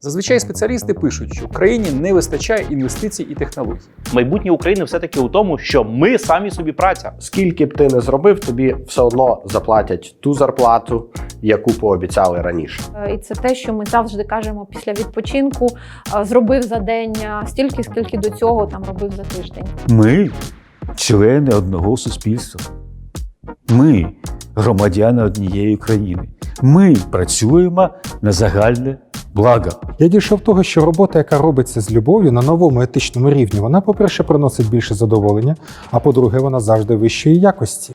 Зазвичай спеціалісти пишуть, що Україні не вистачає інвестицій і технологій. Майбутнє України все-таки у тому, що ми самі собі праця. Скільки б ти не зробив, тобі все одно заплатять ту зарплату, яку пообіцяли раніше. Е, І це те, що ми завжди кажемо після відпочинку: е, зробив за день е, стільки, скільки до цього там робив за тиждень. Ми члени одного суспільства. Ми громадяни однієї країни. Ми працюємо на загальне благо. Я дійшов того, що робота, яка робиться з любов'ю на новому етичному рівні, вона, по-перше, приносить більше задоволення, а по-друге, вона завжди вищої якості.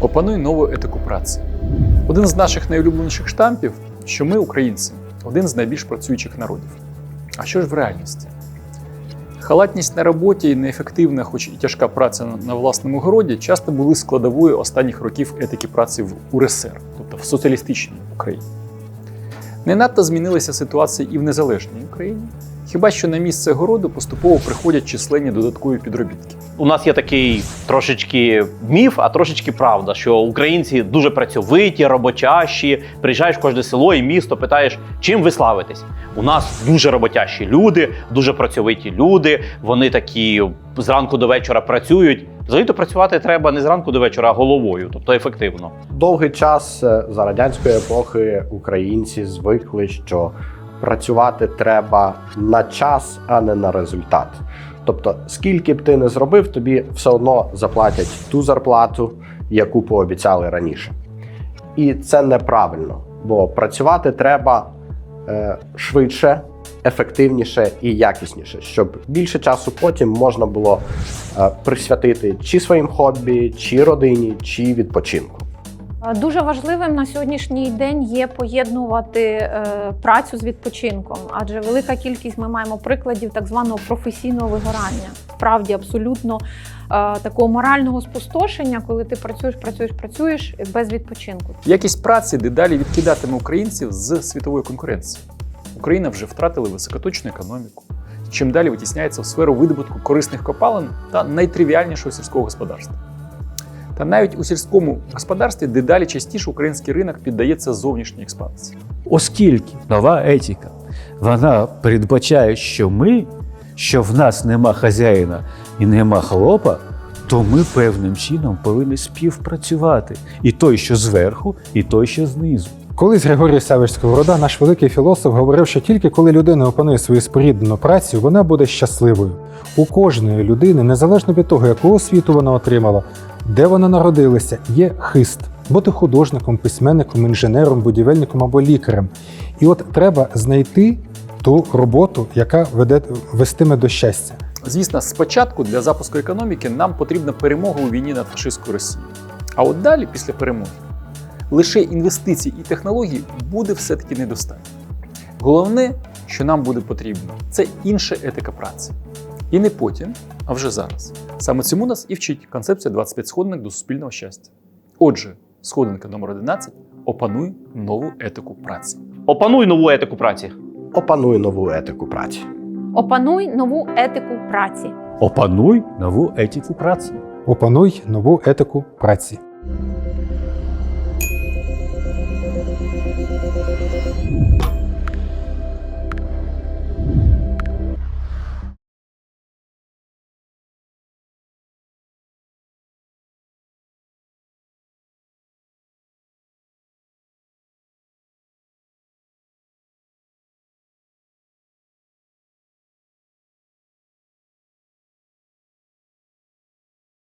Опануй нову етику праці. Один з наших найулюбленіших штампів, що ми, українці, один з найбільш працюючих народів. А що ж в реальності? Халатність на роботі і неефективна, хоч і тяжка праця на- власному городі, часто були складовою останніх років етики праці в УРСР, тобто в соціалістичній Україні. Не надто змінилася ситуація і в незалежній Україні. Хіба що на місце городу поступово приходять численні додаткові підробітки. У нас є такий трошечки міф, а трошечки правда, що українці дуже працьовиті, роботящі. Приїжджаєш в кожне село і місто, питаєш, чим ви славитесь? У нас дуже роботящі люди, дуже працьовиті люди. Вони такі зранку до вечора працюють. Взагалі-то працювати треба не зранку до вечора, а головою, тобто ефективно. Довгий час е, за радянської епохи українці звикли, що працювати треба на час, а не на результат. Тобто, скільки б ти не зробив, тобі все одно заплатять ту зарплату, яку пообіцяли раніше. І це неправильно, бо працювати треба е, швидше, ефективніше і якісніше, щоб більше часу потім можна було е, присвятити чи своїм хобі, чи родині, чи відпочинку. Дуже важливим на сьогоднішній день є поєднувати е, працю з відпочинком, адже велика кількість ми маємо прикладів так званого професійного вигорання. Справді абсолютно е, такого морального спустошення, коли ти працюєш, працюєш, працюєш без відпочинку. Якість праці дедалі відкидатиме українців з світової конкуренції. Україна вже втратила високоточну економіку. Чим далі витісняється в сферу видобутку корисних копалин та найтривіальнішого сільського господарства. Та навіть у сільському господарстві дедалі частіше український ринок піддається зовнішній експансії. Оскільки нова етика вона передбачає, що ми, що в нас нема хазяїна і нема хлопа, то ми певним чином повинні співпрацювати. І той, що зверху, і той, що знизу. Колись Григорій Савич Сковорода, наш великий філософ, говорив, що тільки коли людина опанує свою споріднену працю, вона буде щасливою. У кожної людини, незалежно від того, яку освіту вона отримала, де вона народилася, є хист бути художником, письменником, інженером, будівельником або лікарем. І от треба знайти ту роботу, яка веде вестиме до щастя. Звісно, спочатку для запуску економіки нам потрібна перемога у війні над фашистською Росією. А от далі, після перемоги, лише інвестицій і технологій буде все-таки недостатньо. Головне, що нам буде потрібно, це інша етика праці. І не потім, а вже зараз. Саме цьому нас і вчить концепція 25 сходинок до суспільного щастя. Отже, сходинка номер 11 опануй нову етику праці. Опануй нову етику праці. Опануй нову етику праці. Опануй нову етику праці. Опануй нову етику праці. Опануй нову етику праці.